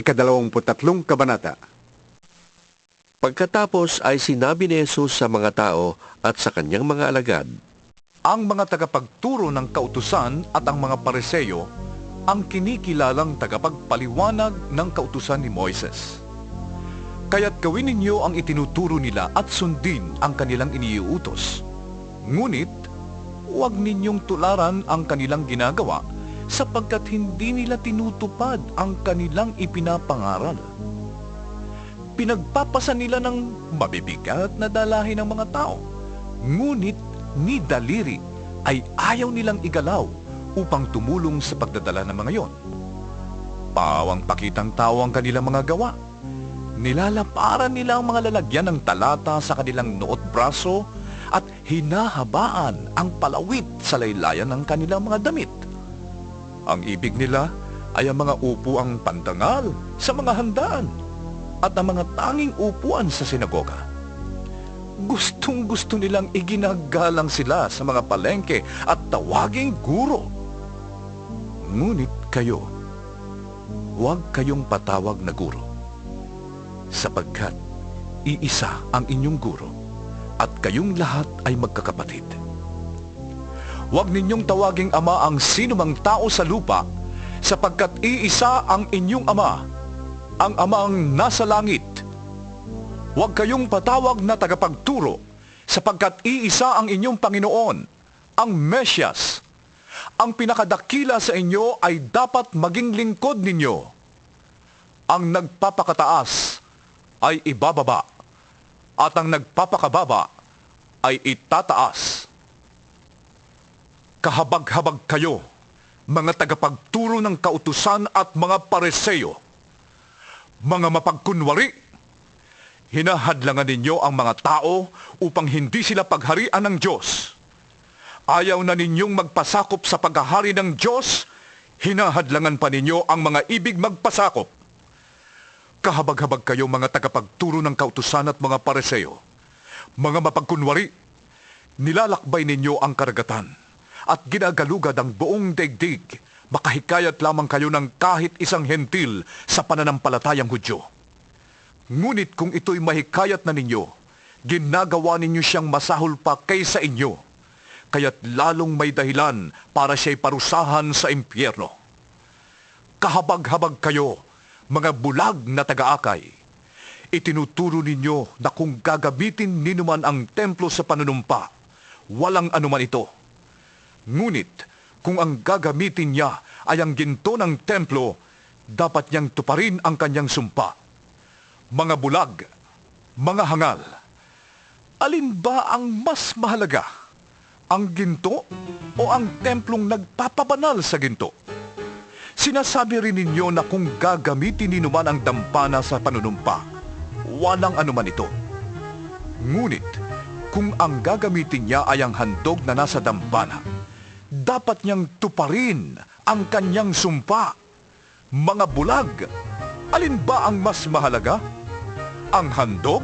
ikadalawamputatlong kabanata. Pagkatapos ay sinabi ni Jesus sa mga tao at sa kanyang mga alagad, Ang mga tagapagturo ng kautusan at ang mga pareseyo ang kinikilalang tagapagpaliwanag ng kautusan ni Moises. Kaya't gawin ninyo ang itinuturo nila at sundin ang kanilang iniuutos. Ngunit, huwag ninyong tularan ang kanilang ginagawa sapagkat hindi nila tinutupad ang kanilang ipinapangaral. Pinagpapasan nila ng mabibigat na dalahin ng mga tao. Ngunit ni daliri ay ayaw nilang igalaw upang tumulong sa pagdadala ng mga yon. Pawang pakitang tao ang kanilang mga gawa. Nilalaparan nila ang mga lalagyan ng talata sa kanilang noot braso at hinahabaan ang palawit sa laylayan ng kanilang mga damit. Ang ibig nila ay ang mga upuang pantangal sa mga handaan at ang mga tanging upuan sa sinagoga. Gustong gusto nilang iginagalang sila sa mga palengke at tawaging guro. Ngunit kayo, huwag kayong patawag na guro. Sapagkat iisa ang inyong guro at kayong lahat ay magkakapatid. Huwag ninyong tawaging ama ang sinumang tao sa lupa sapagkat iisa ang inyong ama, ang amang nasa langit. Huwag kayong patawag na tagapagturo sapagkat iisa ang inyong Panginoon, ang Mesyas. Ang pinakadakila sa inyo ay dapat maging lingkod ninyo. Ang nagpapakataas ay ibababa at ang nagpapakababa ay itataas. Kahabag-habag kayo, mga tagapagturo ng kautusan at mga pareseyo. Mga mapagkunwari, hinahadlangan ninyo ang mga tao upang hindi sila pagharian ng Diyos. Ayaw na ninyong magpasakop sa paghahari ng Diyos, hinahadlangan pa ninyo ang mga ibig magpasakop. Kahabag-habag kayo mga tagapagturo ng kautusan at mga pareseyo. Mga mapagkunwari, nilalakbay ninyo ang karagatan at ginagalugad ang buong daigdig. Makahikayat lamang kayo ng kahit isang hentil sa pananampalatayang Hudyo. Ngunit kung ito'y mahikayat na ninyo, ginagawa ninyo siyang masahol pa kaysa inyo, kaya't lalong may dahilan para siya'y parusahan sa impyerno. Kahabag-habag kayo, mga bulag na tagaakay. Itinuturo ninyo na kung gagamitin ninuman ang templo sa panunumpa, walang anuman ito. Ngunit, kung ang gagamitin niya ay ang ginto ng templo, dapat niyang tuparin ang kanyang sumpa. Mga bulag, mga hangal, alin ba ang mas mahalaga? Ang ginto o ang templong nagpapabanal sa ginto? Sinasabi rin ninyo na kung gagamitin ninuman ang dampana sa panunumpa, walang anuman ito. Ngunit, kung ang gagamitin niya ay ang handog na nasa dampana, dapat niyang tuparin ang kanyang sumpa. Mga bulag, alin ba ang mas mahalaga? Ang handog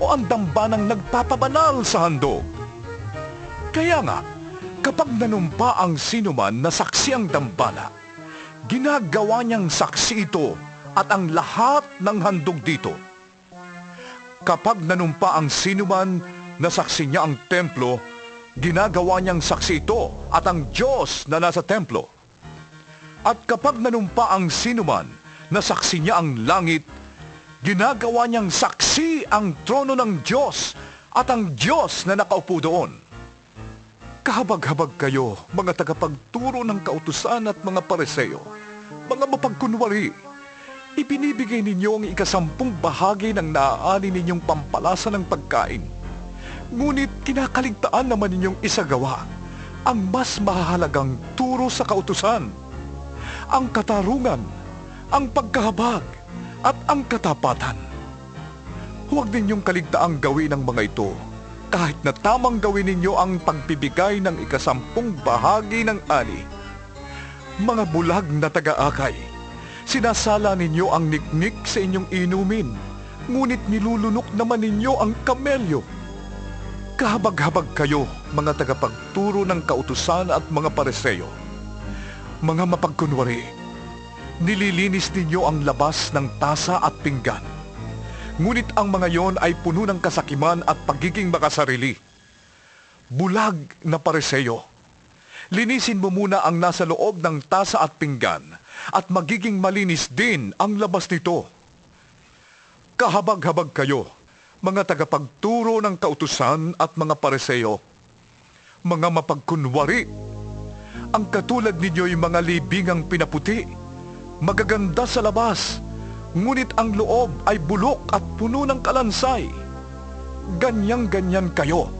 o ang dambanang nagpapabanal sa handog? Kaya nga, kapag nanumpa ang sinuman na saksi ang dambana, ginagawa niyang saksi ito at ang lahat ng handog dito. Kapag nanumpa ang sinuman na saksi niya ang templo, ginagawa niyang saksi ito at ang Diyos na nasa templo. At kapag nanumpa ang sinuman na saksi niya ang langit, ginagawa niyang saksi ang trono ng Diyos at ang Diyos na nakaupo doon. Kahabag-habag kayo, mga tagapagturo ng kautusan at mga pareseyo, mga mapagkunwari. Ipinibigay ninyo ang ikasampung bahagi ng naaani ninyong pampalasa ng pagkain. Ngunit kinakaligtaan naman ninyong isagawa ang mas mahalagang turo sa kautusan. Ang katarungan, ang pagkahabag, at ang katapatan. Huwag ninyong kaligtaang gawin ang mga ito kahit na tamang gawin ninyo ang pagbibigay ng ikasampung bahagi ng ani. Mga bulag na taga-akay, sinasala ninyo ang niknik sa inyong inumin, ngunit nilulunok naman ninyo ang kamelyo. Kahabag-habag kayo, mga tagapagturo ng kautusan at mga pareseyo. Mga mapagkunwari, nililinis ninyo ang labas ng tasa at pinggan. Ngunit ang mga yon ay puno ng kasakiman at pagiging makasarili. Bulag na pareseyo. Linisin mo muna ang nasa loob ng tasa at pinggan at magiging malinis din ang labas nito. Kahabag-habag kayo, mga tagapagturo ng kautusan at mga pareseyo. Mga mapagkunwari. Ang katulad ninyo'y mga libingang pinaputi, magaganda sa labas, ngunit ang loob ay bulok at puno ng kalansay. Ganyang-ganyan kayo.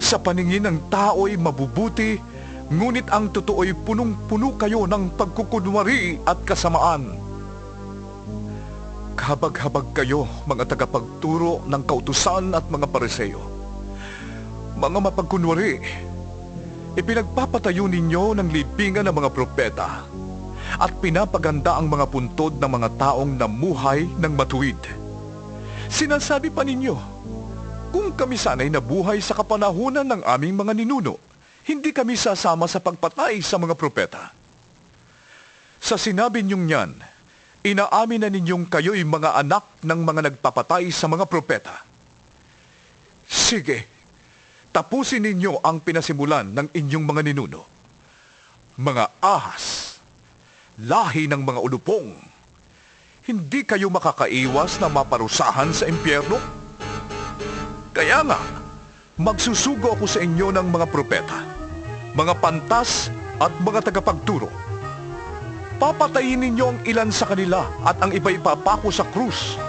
Sa paningin ng tao'y mabubuti, ngunit ang totoo'y punong-puno kayo ng pagkukunwari at kasamaan. Kabag-habag kayo, mga tagapagturo ng kautusan at mga pareseyo. Mga mapagkunwari, ipinagpapatayo ninyo ng libingan ng mga propeta at pinapaganda ang mga puntod ng mga taong namuhay ng matuwid. Sinasabi pa ninyo, kung kami sana'y nabuhay sa kapanahunan ng aming mga ninuno, hindi kami sasama sa pagpatay sa mga propeta. Sa sinabi niyong yan, inaamin na ninyong kayo'y mga anak ng mga nagpapatay sa mga propeta. Sige, tapusin ninyo ang pinasimulan ng inyong mga ninuno. Mga ahas, lahi ng mga ulupong, hindi kayo makakaiwas na maparusahan sa impyerno? Kaya nga, magsusugo ako sa inyo ng mga propeta, mga pantas at mga tagapagturo. Papatayin ninyo ang ilan sa kanila at ang iba'y papako sa krus.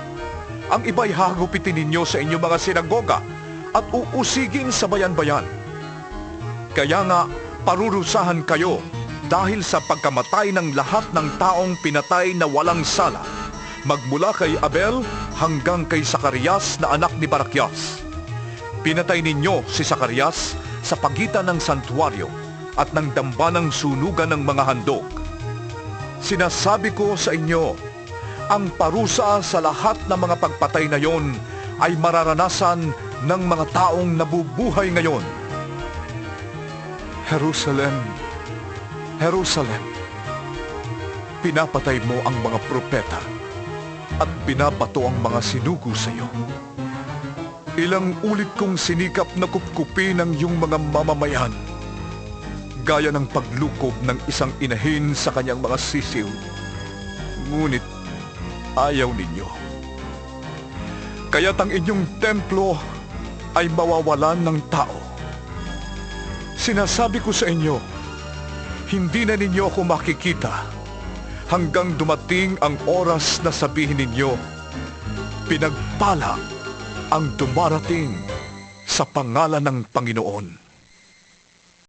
Ang iba'y hagupitin ninyo sa inyong mga sinagoga at uusigin sa bayan-bayan. Kaya nga, parurusahan kayo dahil sa pagkamatay ng lahat ng taong pinatay na walang sala, magmula kay Abel hanggang kay Sakarias na anak ni Barakyas. Pinatay ninyo si Sakarias sa pagitan ng santuaryo at ng dambanang sunugan ng mga handog. Sinasabi ko sa inyo, ang parusa sa lahat ng mga pagpatay na yon ay mararanasan ng mga taong nabubuhay ngayon. Jerusalem, Jerusalem, pinapatay mo ang mga propeta at binabato ang mga sinugo sa iyo. Ilang ulit kong sinikap na kupkupin ang iyong mga mamamayan gaya ng paglukob ng isang inahin sa kanyang mga sisiw. Ngunit ayaw ninyo. Kaya't ang inyong templo ay mawawalan ng tao. Sinasabi ko sa inyo, hindi na ninyo ako makikita hanggang dumating ang oras na sabihin ninyo, pinagpala ang dumarating sa pangalan ng Panginoon.